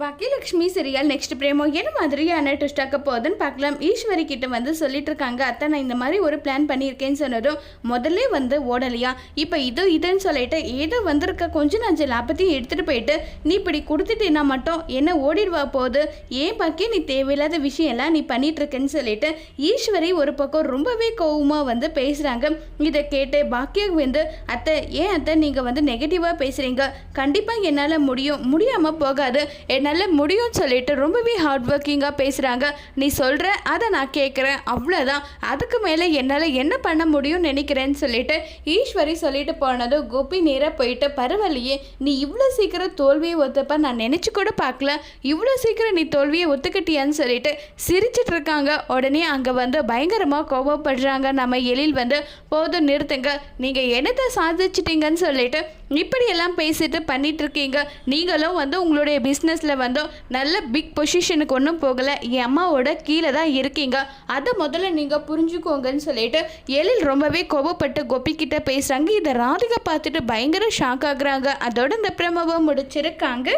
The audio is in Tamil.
பாக்கியலக்ஷ்மி சீரியல் நெக்ஸ்ட் பிரேமோ என்ன மாதிரியான ட்விஸ்டாக்க போகுதுன்னு பார்க்கலாம். ஈஸ்வரி கிட்ட வந்து சொல்லிட்டு இருக்காங்க அத்தை நான் இந்த மாதிரி ஒரு பிளான் பண்ணியிருக்கேன்னு சொன்னதும் முதல்ல வந்து ஓடலையா? இப்போ இது இதுன்னு சொல்லிட்டு ஏதோ வந்திருக்க கொஞ்ச நஞ்ச லாபத்தையும் எடுத்துகிட்டு போயிட்டு நீ இப்படி கொடுத்துட்டீன்னா மட்டும் என்ன ஓடிடுவா போகுது? ஏன் பாக்கிய நீ தேவையில்லாத விஷயம் எல்லாம் நீ பண்ணிட்டு இருக்கேன்னு சொல்லிட்டு ஈஸ்வரி ஒரு பக்கம் ரொம்பவே கோவமாக வந்து பேசுகிறாங்க இதை கேட்டு பாக்கிய வந்து அத்தை ஏன் அத்தை நீங்கள் வந்து நெகட்டிவாக பேசுகிறீங்க கண்டிப்பாக என்னால் முடியும் முடியாமல் போகாது. என்னால் முடியும்னு சொல்லிட்டு ரொம்பவே ஹார்ட் ஒர்க்கிங்காக பேசுகிறாங்க நீ சொல்கிற அதை நான் கேட்குறேன் அவ்வளோதான் அதுக்கு மேலே என்னால் என்ன பண்ண முடியும்னு நினைக்கிறேன்னு சொல்லிட்டு ஈஸ்வரி சொல்லிட்டு போனதும் கோபி நேராக போயிட்டு பரவாயில்லையே நீ இவ்வளோ சீக்கிரம் தோல்வியை ஒத்துப்ப நான் நினச்சி கூட பார்க்கல. இவ்வளோ சீக்கிரம் நீ தோல்வியை ஒத்துக்கிட்டியான்னு சொல்லிட்டு சிரிச்சிட்டு இருக்காங்க. உடனே அங்கே வந்து பயங்கரமாக கோபப்படுறாங்க நம்ம எழில் வந்து போதும் நிறுத்துங்க. நீங்கள் என்னத்தை சாதிச்சிட்டீங்கன்னு சொல்லிட்டு இப்படியெல்லாம் பேசிட்டு பண்ணிட்டு இருக்கீங்க. நீங்களும் வந்து உங்களுடைய பிஸ்னஸில் வந்தோம். நல்ல பிக் பொசிஷனுக்கு ஒன்றும் போகலை. என் அம்மாவோட கீழே தான் இருக்கீங்க. அதை முதல்ல நீங்கள் புரிஞ்சுக்கோங்கன்னு சொல்லிட்டு எழில் ரொம்பவே கோபப்பட்டு கோபிக்கிட்ட பேசுகிறாங்க இதை ராதிகா பார்த்துட்டு பயங்கர ஷாக் ஆகுறாங்க. அதோட இந்த பிரமவை முடிச்சிருக்காங்க.